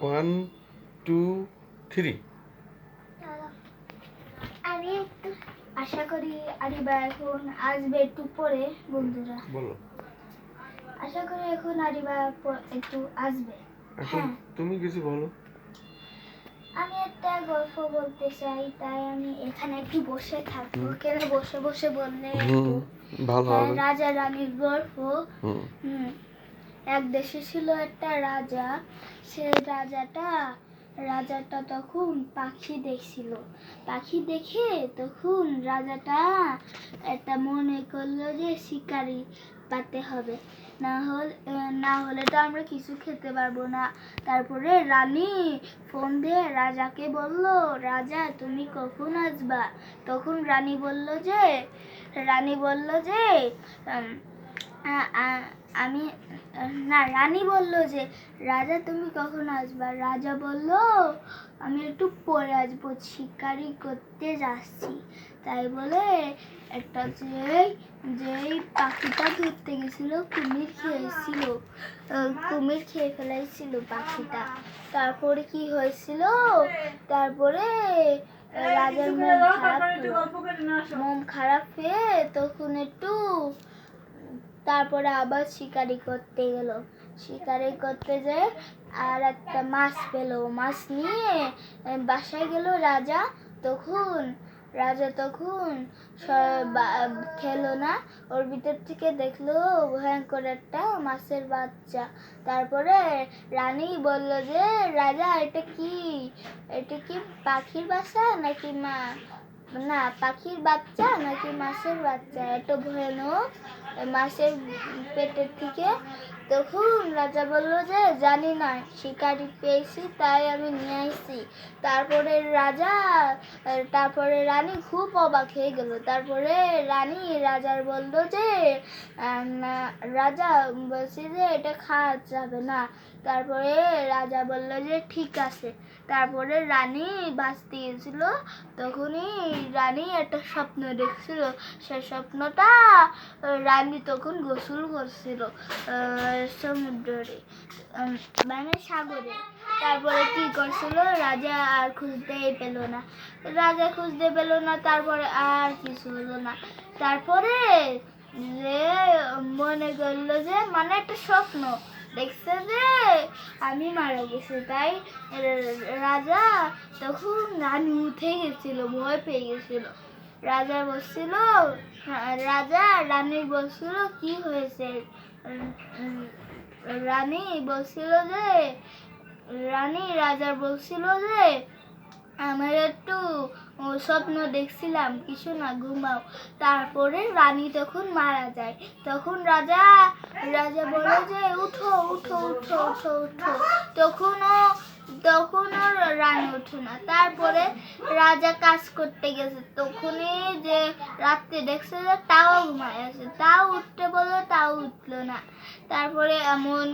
One two three আমি একটু আশা করি আরিবা এখন আসবে একটু পরে বন্ধুরা। বলো। আশা করি এখন আরিবা একটু আসবে। এখন হ্যাঁ। তুমি কিছু বলো। আমি একটা গল্প বলতে চাই তাই আমি এখানে একটু বসে থাকব। কেন বসে বসে বললে ভালো হবে। রাজা রানীর গল্প এক দেশে ছিল একটা রাজা, সে রাজাটা রাজাটা তখন পাখি দেখছিল। পাখি দেখে তখন রাজাটা একটা মনে করল যে শিকারি পাতে হবে। না হলে না হলে তো আমরা কিছু খেতে পারব না। তারপরে রানী ফোন দিয়ে রাজাকে বলল, রাজা, তুমি কখন আসবা? তখন রানী বলল যে, রানী বলল যে আমি, না, রানী বলল যে, রাজা, তুমি কখন আসবা? রাজা বলল, আমি একটু পরে আসব, শিকারি করতে যাচ্ছি। তাই বলে একটা যেই যেই পাখিটা ধরতে গেছিল, কুমির খেয়েছিল কুমির খেয়ে ফেলাইছিল পাখিটা। তারপরে কি হয়েছিল? তারপরে রাজার মন খারাপ মন খারাপ হয়ে তখন একটু তারপরে আবার শিকারি করতে গেল। শিকারি করতে যেয়ে আর একটা মাছ পেল। মাছ নিয়ে বাসায় গেল রাজা তখন। রাজা তখন খেলো না। ওর ভিতর থেকে দেখল ভয়ঙ্কর একটা মাছের বাচ্চা। তারপরে রানী বলল যে, রাজা, এটা কি? এটা কি পাখির বাসা নাকি মা? না পাখির বাচ্চা নাকি মাছের বাচ্চা? এত ভয়ানক। মাছের পেটের থেকে তখন রাজা বলল যে, জানি না, শিকারি পেয়েছি, তাই আমি নিয়ে আসছি তারপরে রাজা, তারপরে রানী খুব অবাক হয়ে গেল। তারপরে রানী রাজার বলল যে রাজা বলছি যে, এটা খাওয়া যাবে না। তারপরে রাজা বলল যে, ঠিক আছে। তারপরে রানী বাঁচতে গেছিল তখনই রানী একটা স্বপ্ন দেখছিল। সে স্বপ্নটা রানী তখন গোসল করছিল। সমুদ্রে মানে সাগরে। তারপরে কি করছিল? রাজা আর খুঁজতেই পেল না। রাজা খুঁজতে পেল না, তারপরে আর কিছু হলো না। তারপরে যে মনে করল যে মানে একটা স্বপ্ন। দেখছে যে, আমি মারা গেছি। তাই রাজা তখন রানী উঠে গেছিল, ভয় পেয়ে গেছিল। রাজা বলছিল রাজা রানীর বলছিল কি হয়েছে? রানী বলছিল যে, রানী রাজার বলছিল যে, আমার একটু স্বপ্ন দেখছিলাম, কিছু না, ঘুমাও। তারপরে রানী তখন মারা যায়। তখন রাজা রাজা বলে যে, উঠো উঠো উঠো উঠো উঠো। তখনও তখনও রানী উঠে না। তারপরে রাজা কাজ করতে গেছে। তখনই যে রাত্রে দেখছে যে তাও ঘুমায় আছে। তাও উঠতে বলল, তাও উঠল না। তারপরে এমন